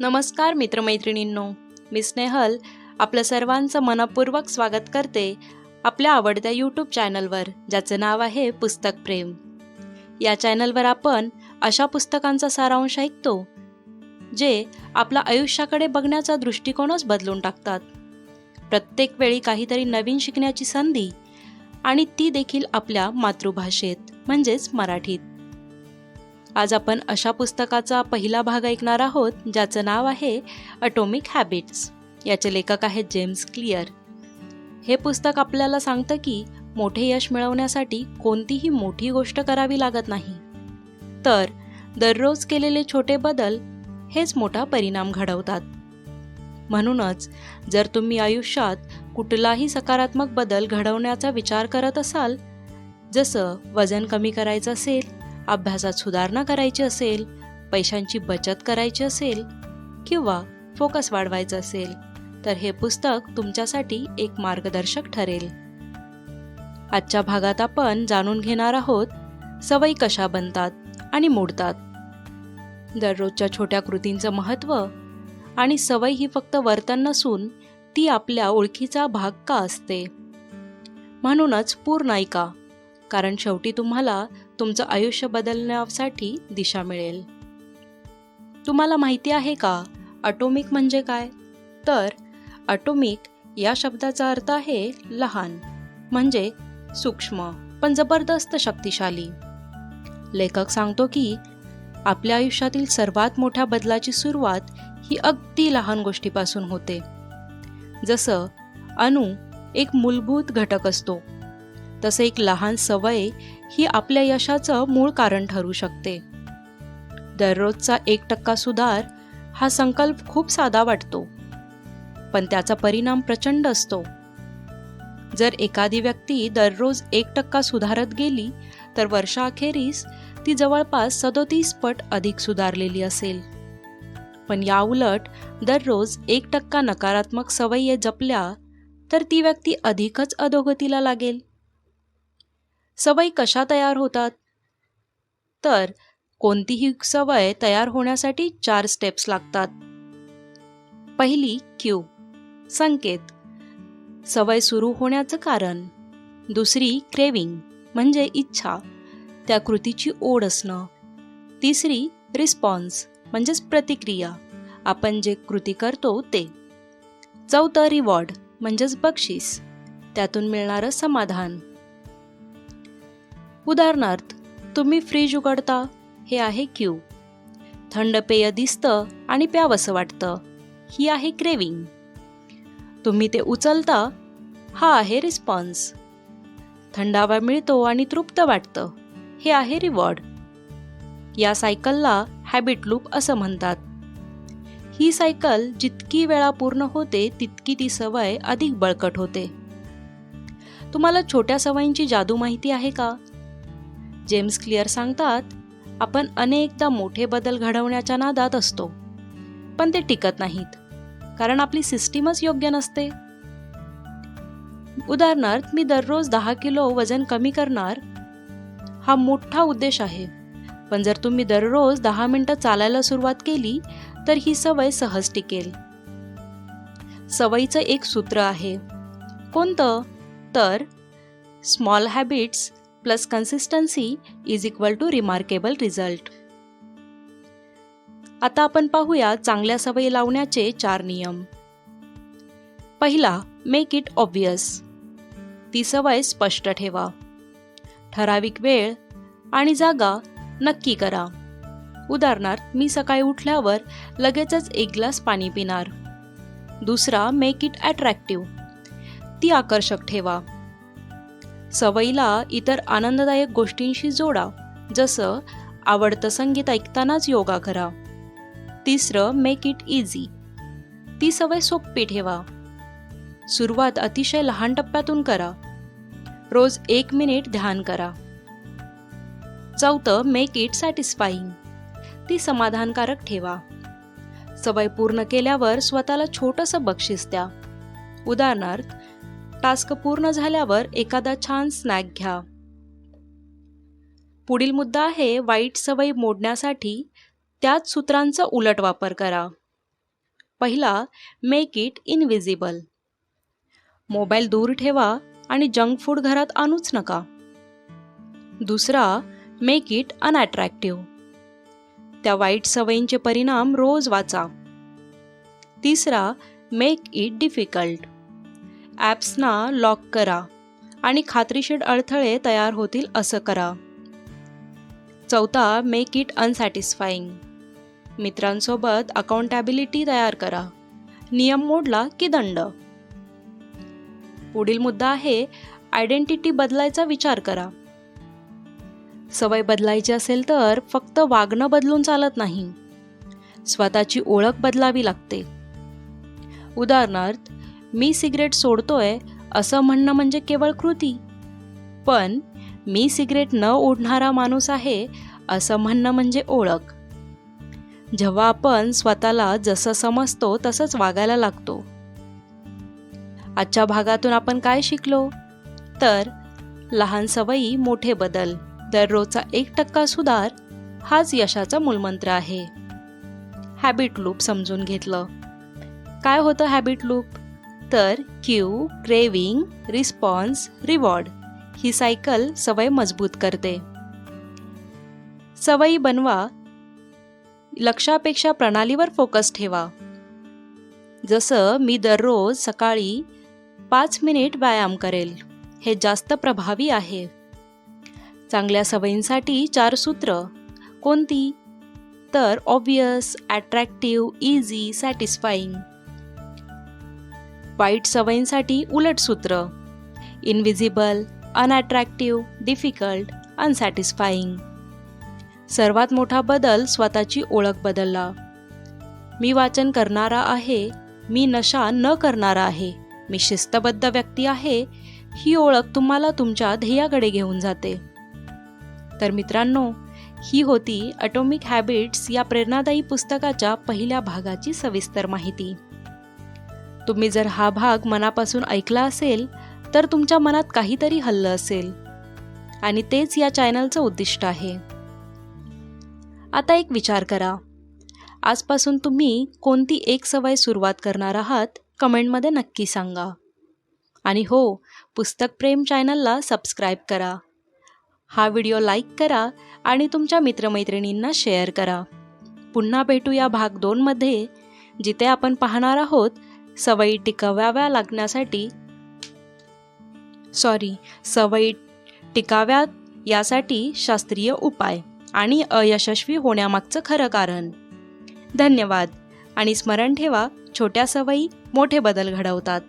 नमस्कार मित्रमैत्रिणींनो. मी स्नेहल आपलं सर्वांचं मनपूर्वक स्वागत करते आपल्या आवडत्या यूट्यूब चॅनलवर ज्याचं नाव आहे पुस्तक प्रेम. या चॅनलवर आपण अशा पुस्तकांचा सारांश ऐकतो जे आपल्या आयुष्याकडे बघण्याचा दृष्टिकोनच बदलून टाकतात. प्रत्येक वेळी काहीतरी नवीन शिकण्याची संधी आणि ती देखील आपल्या मातृभाषेत म्हणजेच मराठीत. आज आपण अशा पुस्तकाचा पहिला भाग ऐकणार आहोत ज्याचं नाव आहे अटोमिक हॅबिट्स याचे लेखक आहेत जेम्स क्लिअर. हे पुस्तक आपल्याला सांगतं की मोठे यश मिळवण्यासाठी कोणतीही मोठी गोष्ट करावी लागत नाही. तर दररोज केलेले छोटे बदल हेच मोठा परिणाम घडवतात. म्हणूनच जर तुम्ही आयुष्यात कुठलाही सकारात्मक बदल घडवण्याचा विचार करत असाल जसं वजन कमी करायचं असेल अभ्यासात सुधारणा करायची असेल पैशांची बचत करायची असेल किंवा फोकस वाढवायचा असेल तर हे पुस्तक तुमच्यासाठी एक मार्गदर्शक ठरेल. आजच्या भागात आपण जाणून घेणार आहोत सवयी कशा बनतात आणि मोडतात. दररोजच्या छोट्या कृतींचं महत्त्व आणि सवय ही फक्त वर्तन नसून ती आपल्या ओळखीचा भाग का असते? म्हणूनच पूर्ण ऐका कारण शेवटी तुम्हाला तुमचं आयुष्य बदलण्यासाठी दिशा मिळेल. तुम्हाला माहिती आहे का अटोमिक म्हणजे काय? तर अटोमिक या शब्दाचा अर्थ आहे लहान म्हणजे सूक्ष्म पण जबरदस्त शक्तिशाली. लेखक सांगतो की आपल्या आयुष्यातील सर्वात मोठ्या बदलाची सुरुवात ही अगदी लहान गोष्टीपासून होते. जसं अणू एक मूलभूत घटक असतो. तसे एक लहान सवय ही आपल्या यशाचं मूळ कारण ठरू शकते. दररोजचा एक टक्का सुधार हा संकल्प खूप साधा वाटतो पण त्याचा परिणाम प्रचंड असतो. जर एखादी व्यक्ती दररोज एक टक्का सुधारत गेली तर वर्षाअखेरीस ती जवळपास सदोतीस पट अधिक सुधारलेली असेल. पण याउलट दररोज एक टक्का नकारात्मक सवयी जपल्या तर ती व्यक्ती अधिकच अधोगतीला लागेल. सवयी कशा तयार होतात? तर कोणतीही सवय तयार होण्यासाठी चार स्टेप्स लागतात. पहिली क्यू संकेत. सवय सुरू होण्याचं कारण. दुसरी क्रेविंग म्हणजे इच्छा. त्या कृतीची ओढ असणं. तिसरी रिस्पॉन्स म्हणजेच प्रतिक्रिया. आपण जे कृती करतो ते. चौथं रिवॉर्ड म्हणजेच बक्षीस. त्यातून मिळणारं समाधान. उदाहरणार्थ तुम्ही फ्रीज उघडता हे आहे क्यू. थंड पेय दिसतं आणि प्यावंसं वाटतं. ही आहे क्रेविंग. तुम्ही ते उचलता हा आहे रिस्पॉन्स. थंडावा मिळतो आणि तृप्त वाटतं हे आहे रिवॉर्ड. या सायकलला हॅबिट लूप असं म्हणतात. ही सायकल जितकी वेळा पूर्ण होते तितकी ती सवय अधिक बळकट होते. तुम्हाला छोट्या सवयींची जादू माहिती आहे का? जेम्स क्लिअर सांगतात आपण अनेकदा मोठे बदल घडवण्याच्या नादात असतो पण ते टिकत नाहीत कारण आपली सिस्टीमच योग्य नसते. उदाहरणार्थ मी दररोज दहा किलो वजन कमी करणार हा मोठा उद्देश आहे पण जर तुम्ही दररोज दहा मिनटं चालायला सुरुवात केली तर ही सवय सहज टिकेल. सवयीचं एक सूत्र आहे. कोणतं? तर small habits plus consistency is equal to remarkable result आता आपण पाहूया चांगल्या सवयी लावण्याचे चार नियम. पहिला मेक इट ऑब्वियस ती सवय स्पष्ट ठेवा. ठराविक वेळ आणि जागा नक्की करा. उदाहरणार्थ मी सकाळी उठल्यावर लगेचच एक ग्लास पाणी पिणार. दुसरा मेक इट अट्रॅक्टिव्ह ती आकर्षक ठेवा. सवयीला इतर आनंददायक गोष्टींशी जोडा जसं आवडतं संगीत ऐकतानाच योगा करा. तिसरं मेक इट इझी ती सवय सोपी ठेवा. सुरुवात अतिशय लहान टप्प्यातून करा. रोज एक मिनिट ध्यान करा. चौथं मेक इट सॅटिस्फाईंग ती समाधानकारक ठेवा. सवय पूर्ण केल्यावर स्वतःला छोटंसं बक्षीस द्या. उदाहरणार्थ टास्क पूर्ण झाल्यावर एखादा छान स्नॅक घ्या. पुढील मुद्दा आहे वाईट सवयी मोडण्यासाठी त्याच सूत्रांचा उलट वापर करा. पहिला मेक इट इनविजिबल मोबाईल दूर ठेवा आणि जंक फूड घरात आणूच नका. दुसरा मेक इट अनअट्रॅक्टिव्ह त्या वाईट सवयींचे परिणाम रोज वाचा. तिसरा मेक इट डिफिकल्ट ॲप्सना लॉक करा आणि खात्रीशीर अडथळे तयार होतील असं करा. चौथा मेक इट अनसॅटिस्फाईंग मित्रांसोबत अकाउंटॅबिलिटी तयार करा. नियम मोडला की दंड. पुढील मुद्दा आहे आयडेंटिटी बदलायचा विचार करा. सवय बदलायची असेल तर फक्त वागणं बदलून चालत नाही. स्वतःची ओळख बदलावी लागते. उदाहरणार्थ मी सिगरेट सोडतोय असं म्हणणं म्हणजे केवळ कृती. पण मी सिगरेट न ओढणारा माणूस आहे असं म्हणणं म्हणजे ओळख. जेव्हा आपण स्वतःला जसं समजतो तसंच वागायला लागतो. आजच्या भागातून आपण काय शिकलो? तर लहान सवयी मोठे बदल दररोजचा एक टक्का सुधार हाच यशाचा मूलमंत्र आहे. हॅबिट लूप समजून घेतलं. काय होतं हॅबिट लूप तर क्यू क्रेविंग रिस्पॉन्स रिवॉर्ड. ही सायकल सवय मजबूत करते. सवयी बनवा. लक्षापेक्षा प्रणालीवर फोकस ठेवा. जसं मी दररोज सकाळी पाच मिनिट व्यायाम करेल हे जास्त प्रभावी आहे. चांगल्या सवयींसाठी चार सूत्र. कोणती? तर ऑब्वियस ॲट्रॅक्टिव्ह इझी सॅटिस्फाईंग वाईट सवयींसाठी उलट सूत्र. इनविजिबल अनअट्रॅक्टिव्ह डिफिकल्ट अनसॅटिस्फाईंग सर्वात मोठा बदल स्वतःची ओळख बदलला. मी वाचन करणारा आहे मी नशा न करणारा आहे मी शिस्तबद्ध व्यक्ती आहे ही ओळख तुम्हाला तुमच्या ध्येयाकडे घेऊन जाते. तर मित्रांनो ही होती अटोमिक हॅबिट्स या प्रेरणादायी पुस्तकाच्या पहिल्या भागाची सविस्तर माहिती. तुम्ही जर हा भाग मनापासून ऐकला असेल तर तुमच्या मनात काहीतरी हल्लं असेल. आणि तेच या चॅनलचं उद्दिष्ट आहे. आता एक विचार करा. आजपासून तुम्ही कोणती एक सवय सुरुवात करणार आहात कमेंटमध्ये नक्की सांगा. आणि हो पुस्तक प्रेम चॅनलला सबस्क्राईब करा. हा व्हिडिओ लाईक करा आणि तुमच्या मित्रमैत्रिणींना शेअर करा. पुन्हा भेटूया भाग दोनमध्ये जिथे आपण पाहणार आहोत सवयी टिकवाव्या लागण्यासाठी सॉरी सवयी टिकाव्यात यासाठी शास्त्रीय उपाय आणि अयशस्वी होण्यामागचं खरं कारण. धन्यवाद आणि स्मरण ठेवा छोट्या सवयी मोठे बदल घडवतात.